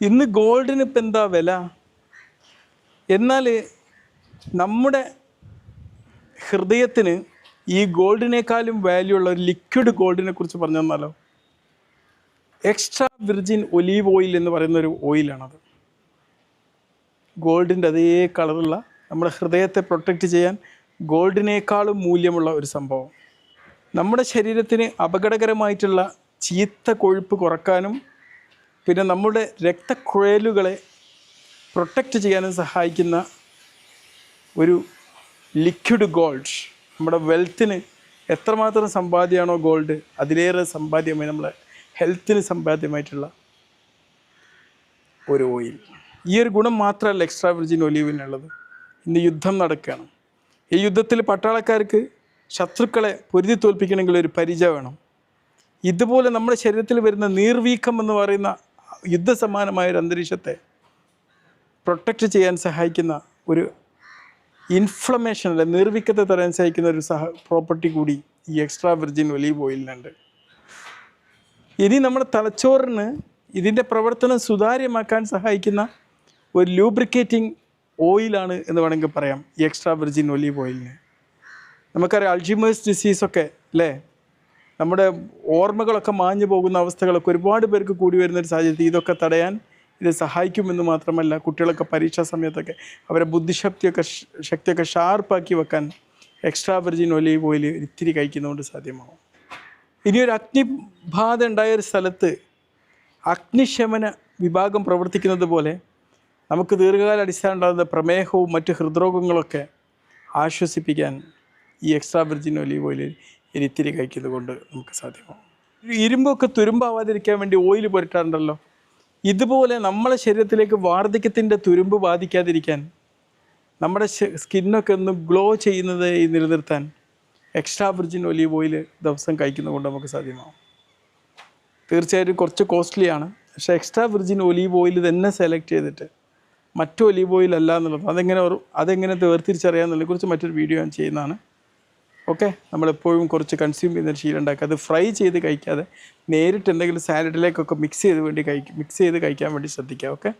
ഇന്ന് ഗോൾഡിന് ഇപ്പം എന്താ വില? എന്നാൽ നമ്മുടെ ഹൃദയത്തിന് ഈ ഗോൾഡിനേക്കാളും വാല്യൂ ഉള്ള ഒരു ലിക്വിഡ് ഗോൾഡിനെ കുറിച്ച് പറഞ്ഞു തന്നാലോ? എക്സ്ട്രാ വിർജിൻ ഒലീവ് ഓയിൽ എന്ന് പറയുന്ന ഒരു ഓയിലാണത് ഗോൾഡിന്റെ അതേ കളറുള്ള നമ്മുടെ ഹൃദയത്തെ പ്രൊട്ടക്റ്റ് ചെയ്യാൻ ഗോൾഡിനേക്കാളും മൂല്യമുള്ള ഒരു സംഭവം. നമ്മുടെ ശരീരത്തിന് അപകടകരമായിട്ടുള്ള ചീത്ത കൊഴുപ്പ് കുറക്കാനും പിന്നെ നമ്മുടെ രക്തക്കുഴലുകളെ പ്രൊട്ടക്റ്റ് ചെയ്യാനും സഹായിക്കുന്ന ഒരു ലിക്വിഡ് ഗോൾഡ് നമ്മുടെ വെൽത്തിന് എത്രമാത്രം സമ്പാദ്യമാണോ ഗോൾഡ് അതിലേറെ സമ്പാദ്യമായി നമ്മളെ ഹെൽത്തിന് സമ്പാദ്യമായിട്ടുള്ള ഒരു ഓയിൽ ഈ ഒരു ഗുണം മാത്രമല്ല എക്സ്ട്രാ വിർജിൻ ഒലീവിനുള്ളത് ഇന്ന് യുദ്ധം നടക്കുകയാണ്. ഈ യുദ്ധത്തിൽ പട്ടാളക്കാർക്ക് ശത്രുക്കളെ പൊരുതി തോൽപ്പിക്കണമെങ്കിൽ ഒരു പരിചയം വേണം. ഇതുപോലെ നമ്മുടെ ശരീരത്തിൽ വരുന്ന നീർവീക്കം എന്ന് പറയുന്ന യുദ്ധസമാനമായ ഒരു അന്തരീക്ഷത്തെ പ്രൊട്ടക്റ്റ് ചെയ്യാൻ സഹായിക്കുന്ന ഒരു ഇൻഫ്ലമേഷൻ അല്ലെ നിർവിക്കത്തെ തരാൻ സഹായിക്കുന്ന ഒരു സഹ പ്രോപ്പർട്ടി കൂടി ഈ എക്സ്ട്രാ വെർജിൻ ഒലീവ് ഓയിലിനുണ്ട് ഇനി നമ്മുടെ തലച്ചോറിന് ഇതിന്റെ പ്രവർത്തനം സുതാര്യമാക്കാൻ സഹായിക്കുന്ന ഒരു ലൂബ്രിക്കേറ്റിംഗ് ഓയിലാണ് എന്ന് വേണമെങ്കിൽ പറയാം ഈ എക്സ്ട്രാ വെർജിൻ ഒലീവ് ഓയിലിന് നമുക്കറിയാം അൾജിമേഴ്സ് ഡിസീസൊക്കെ അല്ലേ നമ്മുടെ ഓർമ്മകളൊക്കെ മാഞ്ഞു പോകുന്ന അവസ്ഥകളൊക്കെ ഒരുപാട് പേർക്ക് കൂടി വരുന്ന ഒരു സാഹചര്യത്തിൽ ഇതൊക്കെ തടയാൻ ഇത് സഹായിക്കുമെന്ന് മാത്രമല്ല കുട്ടികളൊക്കെ പരീക്ഷാ സമയത്തൊക്കെ അവരെ ബുദ്ധിശക്തിയൊക്കെ ശക്തിയൊക്കെ ഷാർപ്പാക്കി വെക്കാൻ എക്സ്ട്രാ വെർജിൻ ഒലീവ് ഓയിൽ ഇത്തിരി കഴിക്കുന്നതുകൊണ്ട് സാധ്യമാകും ഇനി ഒരു അഗ്നിബാധ ഉണ്ടായ ഒരു സ്ഥലത്ത് അഗ്നിശമന വിഭാഗം പ്രവർത്തിക്കുന്നത് പോലെ നമുക്ക് ദീർഘകാല അടിസ്ഥാനം ഉണ്ടാകുന്ന പ്രമേഹവും മറ്റ് ഹൃദ്രോഗങ്ങളൊക്കെ ആശ്വസിപ്പിക്കാൻ ഈ എക്സ്ട്രാ വെർജിൻ ഒലീവ് ഓയിൽ ഇത്തിരി കഴിക്കുന്നത് കൊണ്ട് നമുക്ക് സാധ്യമാവും. ഇരുമ്പൊക്കെ തുരുമ്പാവാതിരിക്കാൻ വേണ്ടി ഓയിൽ പുരട്ടാറുണ്ടല്ലോ. ഇതുപോലെ നമ്മളെ ശരീരത്തിലേക്ക് വാർദ്ധക്യത്തിന്റെ തുരുമ്പ് ബാധിക്കാതിരിക്കാൻ നമ്മുടെ സ്കിന്നൊക്കെ ഒന്ന് ഗ്ലോ ചെയ്യുന്നത് നിലനിർത്താൻ എക്സ്ട്രാ വിർജിൻ ഒലീവ് ഓയിൽ ദിവസം കഴിക്കുന്നത് കൊണ്ട് നമുക്ക് സാധ്യമാവും. തീർച്ചയായിട്ടും കുറച്ച് കോസ്റ്റ്ലിയാണ് പക്ഷേ എക്സ്ട്രാ വിർജിൻ ഒലീവ് ഓയിൽ തന്നെ സെലക്ട് ചെയ്തിട്ട് മറ്റു ഒലീവ് ഓയിൽ അല്ല എന്നുള്ളത് അതെങ്ങനെ അതെങ്ങനെ വേർതിരിച്ചറിയാമെന്നുള്ളതിനെ കുറിച്ച് മറ്റൊരു വീഡിയോ ഞാൻ ചെയ്യുന്നതാണ്. ഓക്കെ? നമ്മളെപ്പോഴും കുറച്ച് കൺസ്യൂം ചെയ്യുന്ന ഒരു ശീലം ഉണ്ടാക്കുക. അത് ഫ്രൈ ചെയ്ത് കഴിക്കാതെ നേരിട്ട് എന്തെങ്കിലും സാലഡിലേക്കൊക്കെ മിക്സ് ചെയ്ത് വേണ്ടി കഴിക്കും മിക്സ് ചെയ്ത് കഴിക്കാൻ വേണ്ടി ശ്രദ്ധിക്കുക. ഓക്കെ?